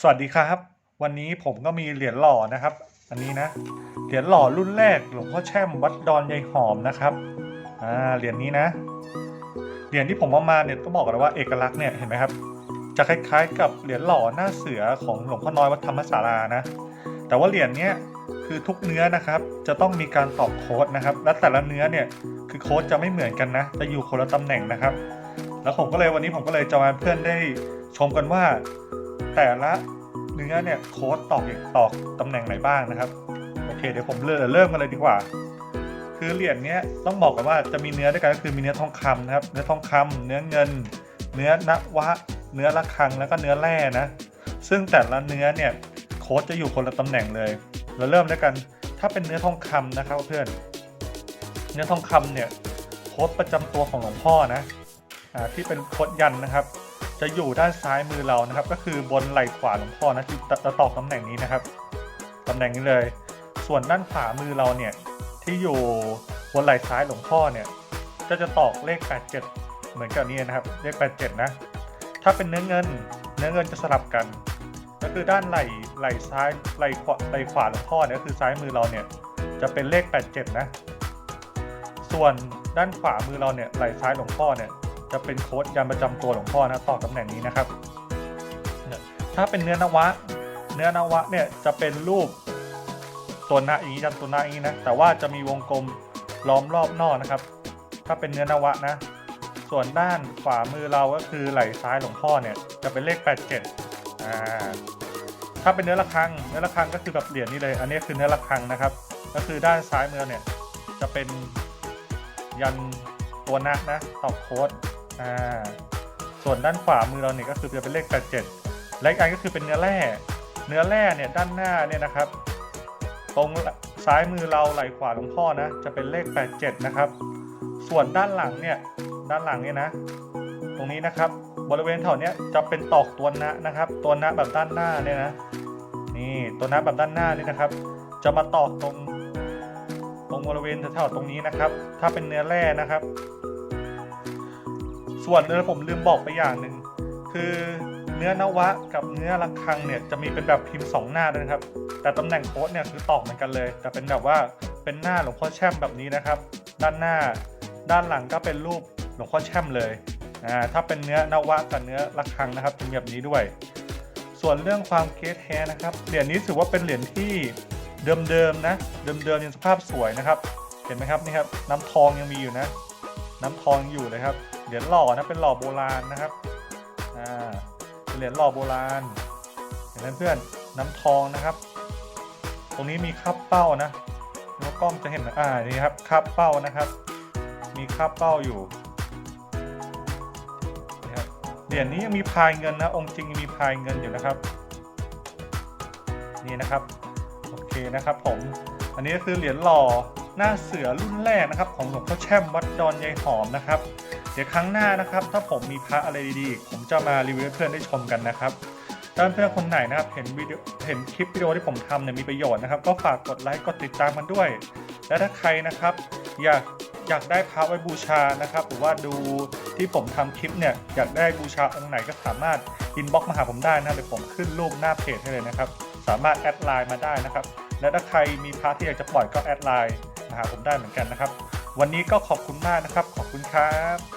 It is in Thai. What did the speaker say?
สวัสดีครับ วันนี้ผมก็มีเหรียญหล่อนะครับ อันนี้นะ เหรียญหล่อรุ่นแรกหลวงพ่อแช่มวัดดอนยายหอมนะครับอ่าเหรียญนี้นะ เหรียญที่ผมเอามาเนี่ยต้องบอกกันว่าเอกลักษณ์เนี่ยเห็นไหมครับ จะคล้ายๆ กับเหรียญหล่อหน้าเสือของหลวงพ่อน้อยวัดธรรมศาลานะ แต่ว่าเหรียญเนี้ยคือทุกเนื้อนะครับ จะต้องมีการตอกโค้ดนะครับ และแต่ละเนื้อเนี่ยคือโค้ดจะไม่เหมือนกันนะ จะอยู่คนละตำแหน่งนะครับ แล้วผมก็เลยวันนี้ผมก็เลยจะมาเพื่อนได้ชมกันว่า แต่ละเนื้อเนี่ยโค้ดตอกอย่างตอกตำแหน่งไหนบ้างนะครับ โอเค เดี๋ยวผมเริ่มเริ่มกันเลยดีกว่า คือเหรียญเนี้ยต้องบอกกันว่าจะมีเนื้อด้วยกันก็คือมีเนื้อทองคำนะครับ เนื้อทองคำเนื้อเงิน เนื้อนวะ เนื้อระฆังแล้วก็เนื้อแร่นะ ซึ่งแต่ละเนื้อเนี่ยโค้ดจะอยู่คนละตำแหน่งเลย เราเริ่มด้วยกัน ถ้าเป็นเนื้อทองคำนะครับเพื่อน เนื้อทองคำเนี่ยโค้ดประจำตัวของหลวงพ่อนะอ่าที่เป็นโค้ดยันนะครับ จะอยู่ด้านซ้ายมือเรานะครับ ก็คือบนไหล่ขวาหลวงพ่อนะที่จะตอกตำแหน่งนี้นะครับตำแหน่งนี้เลย ส่วนด้านขวามือเราเนี่ยที่อยู่บนไหล่ซ้ายหลวงพ่อเนี่ยก็จะตอกเลข 87 เหมือนกับนี้นะครับ เลข 87 นะ ถ้าเป็นเนื้อเงิน เนื้อเงินจะสลับกัน ก็คือด้านไหล่ไหล่ซ้ายไหล่ขวาไหล่ขวาหลวงพ่อเนี่ยคือซ้ายมือเราเนี่ยจะเป็นเลข 87 นะ ส่วนด้านขวามือเราเนี่ยไหล่ซ้ายหลวงพ่อเนี่ย จะเป็นโค้ดยันประจำตัวหลวงพ่อนะต่อตำแหน่งนี้นะครับ ถ้าเป็นเนื้อนวะ เนื้อนวะเนี่ยจะเป็นรูปตัวหน้าอย่างนี้ยันตัวหน้าอย่างนี้นะแต่ว่าจะมีวงกลมล้อมรอบนอกนะครับ ถ้าเป็นเนื้อนวะนะ ส่วนด้านขวามือเราก็คือไหล่ซ้ายหลวงพ่อเนี่ยจะเป็นเลข 87อ่าถ้าเป็นเนื้อระฆังเนื้อระฆังก็คือแบบเหรียญนี้เลย อันนี้คือเนื้อระฆังนะครับ ก็คือด้านซ้ายมือเนี่ยจะเป็นยันตัวนะนะตอโค้ด อ่าส่วนด้านขวามือเราเนี่ยก็คือจะเป็นเลข 87 และอีกอันก็คือเป็นเนื้อแร่ เนื้อแร่เนี่ยด้านหน้าเนี่ยนะครับ ตรงซ้ายมือเราไหล่ขวาหลวงพ่อนะจะเป็นเลข 87 นะครับ ส่วนด้านหลังเนี่ยด้านหลังเนี่ยนะ ตรงนี้นะครับบริเวณแถวเนี้ยจะเป็นตอกตัวนะนะครับ ตัวนะแบบด้านหน้าเนี่ยนะ นี่ตัวนะแบบด้านหน้านี่นะครับ จะมาตอกตรง ตรงบริเวณแถวๆตรงนี้นะครับ ถ้าเป็นเนื้อแร่นะครับ ส่วนเนื้อผมลืมบอกไปอย่างหนึ่งคือเนื้อนวะกับเนื้อระฆังเนี่ยจะมีเป็นแบบพิมพ์สองหน้าด้วยนะครับ แต่ตำแหน่งโค้ดเนี่ยคือตอกเหมือนกันเลย แต่เป็นแบบว่าเป็นหน้าหลวงพ่อแช่มแบบนี้นะครับ ด้านหน้า ด้านหลังก็เป็นรูปหลวงพ่อแช่มเลยอ่าถ้าเป็นเนื้อนวะกับเนื้อระฆังนะครับจะมีแบบนี้ด้วย ส่วนเรื่องความเกสแท้นะครับเหรียญนี้ถือว่าเป็นเหรียญที่เดิมๆนะเดิมๆยังสภาพสวยนะครับ เห็นไหมครับนี่ครับน้ำทองยังมีอยู่นะ น้ำทองอยู่เลยครับ เหรียญหล่อนะเป็นหล่อโบราณนะครับอ่าเป็นเหรียญหล่อโบราณเห็นไหมเพื่อนน้ำทองนะครับ ตรงนี้มีคาบเป้านะแล้วกล้องจะเห็นอ่านี่ครับคาบเป้านะครับ มีคาบเป้าอยู่นี่ครับเหรียญนี้ยังมีพายเงินนะองค์จริงมีพายเงินอยู่นะครับ นี่นะครับโอเคนะครับผมอันนี้ก็คือเหรียญหล่อ หน้าเสือรุ่นแรกนะครับ ของหลวงพ่อแช่มวัดดอนยายหอมนะครับ เดี๋ยวครั้งหน้านะครับ ถ้าผมมีพระอะไรดีๆ ผมจะมารีวิวให้เพื่อนได้ชมกันนะครับถ้าเพื่อนคนไหนนะครับเห็นวิดีโอเห็นคลิปวิดีโอที่ผมทำเนี่ยมีประโยชน์นะครับ ก็ฝากกดไลค์กดติดตามมันด้วย และถ้าใครนะครับ อยากอยากได้พระไว้บูชานะครับ หรือว่าดูที่ผมทำคลิปเนี่ยอยากได้บูชาองค์ไหนก็สามารถอินบ็อกมาหาผมได้นะเดี๋ยวผมขึ้นรูปหน้าเพจให้เลยนะครับ สามารถแอดไลน์มาได้นะครับ และถ้าใครมีพร์ทที่อยากจะปล่อยก็แอดไลน์ หาผมได้เหมือนกันนะครับ วันนี้ก็ขอบคุณมากนะครับ ขอบคุณครับ